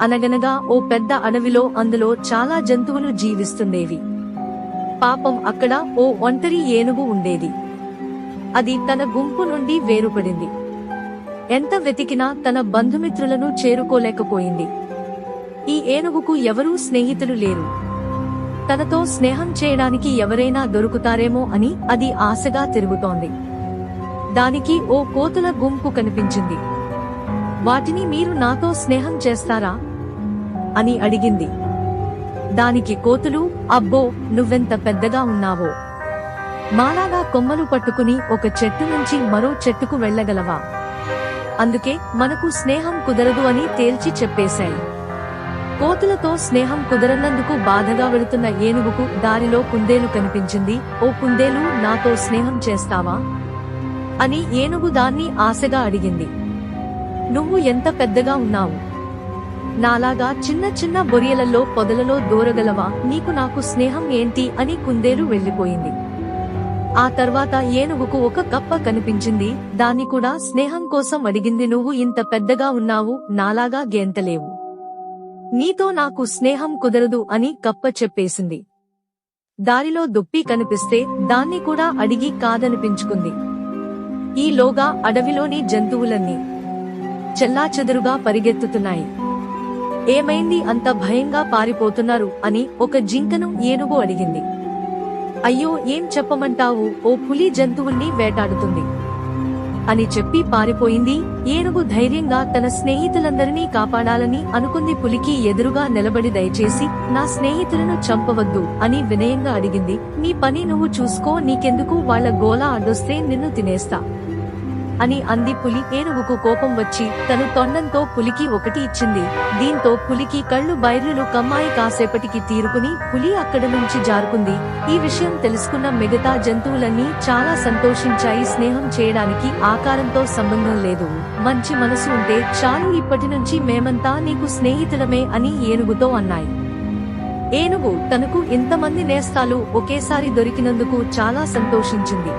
అనగనగా ఓ పెద్ద అడవిలో అందులో చాలా జంతువులు జీవిస్తుండేవి. పాపం అక్కడ ఓ ఒంటరి ఏనుగు ఉండేది. అది తన గుంపు నుండి వేరుపడింది. ఎంత వెతికినా తన బంధుమిత్రులను చేరుకోలేకపోయింది. ఈ ఏనుగుకు ఎవరూ స్నేహితులు లేరు. తనతో స్నేహం చేయడానికి ఎవరైనా దొరుకుతారేమో అని అది ఆశగా తిరుగుతోంది. దానికి ఓ కోతుల గుంపు కనిపించింది. వాటిని మీరు నాతో స్నేహం చేస్తారా? అని అడిగింది. దానికి కోతులు అబ్బో నువ్వెంత పెద్దగా ఉన్నావో. మాలాగా కొమ్మలు పట్టుకుని ఒక చెట్టు నుంచి మరో చెట్టుకు వెళ్ళగలవా? అందుకే మనకు స్నేహం కుదరదు అని తేల్చి చెప్పేశాయి. కోతులతో స్నేహం కుదరనందుకు బాధగా వెళుతున్న ఏనుగుకు దారిలో కుందేలు కనిపించింది. ఓ కుందేలు నాతో స్నేహం చేస్తావా అని ఏనుగు దాన్ని ఆశగా అడిగింది. నువ్వు ఎంత పెద్దగా ఉన్నావు? నాలాగా చిన్న చిన్న బొరియలలో పొదలలో దూరగలవా? నీకు నాకు స్నేహం ఏంటి? అని కుందేలు వెళ్ళిపోయింది ఆ తర్వాత ఏనుగుకు ఒక కప్ప కనిపించింది. దాన్ని కూడా స్నేహం కోసం అడిగింది. నువ్వు ఇంత పెద్దగా ఉన్నావు నాలాగా గేంతలేవు. నీతో నాకు స్నేహం కుదరదు అని కప్ప చెప్పేసింది. దారిలో దుప్పి కనిపిస్తే దాన్ని కూడా అడిగి కాదనిపించుకుంది. ఈలోగా అడవిలోని జంతువులన్నీ చెల్లాచెదురుగా పరిగెత్తుతున్నాయి. ఏమైంది? అంత భయంగా పారిపోతున్నారు అని ఒక జింకను ఏనుగు అడిగింది. అయ్యో ఏం చెప్పమంటావు? ఓ పులి జంతువుల్ని వేటాడుతుంది. అని చెప్పి పారిపోయింది. ఏనుగు ధైర్యంగా తన స్నేహితులందరినీ కాపాడాలని అనుకుంది. పులికి ఎదురుగా నిలబడి దయచేసి నా స్నేహితులను చంపవద్దు అని వినయంగా అడిగింది. నీ పని నువ్వు చూసుకో నీకెందుకు? వాళ్ళ గోల అడ్డొస్తే నిన్ను తినేస్తా. అని అంది పులి. ఏనుగుకు కోపం వచ్చి తను తొండంతో పులికి ఒకటి ఇచ్చింది. దీంతో పులికి కళ్ళు బైర్లు కమ్మాయి కాసేపటికి తీరుకుని పులి అక్కడ నుంచి జారుకుంది. ఈ విషయం తెలుసుకున్న మిగతా జంతువులన్నీ చాలా సంతోషించాయి. స్నేహం చేయడానికి ఆకారంతో సంబంధం లేదు. మంచి మనసు ఉంటే చాలు ఇప్పటి నుంచి మేమంతా నీకు స్నేహితులమే అని ఏనుగుతో అన్నాయి. ఏనుగు తనకు ఇంతమంది నేస్తాలు ఒకేసారి దొరికినందుకు చాలా సంతోషించింది.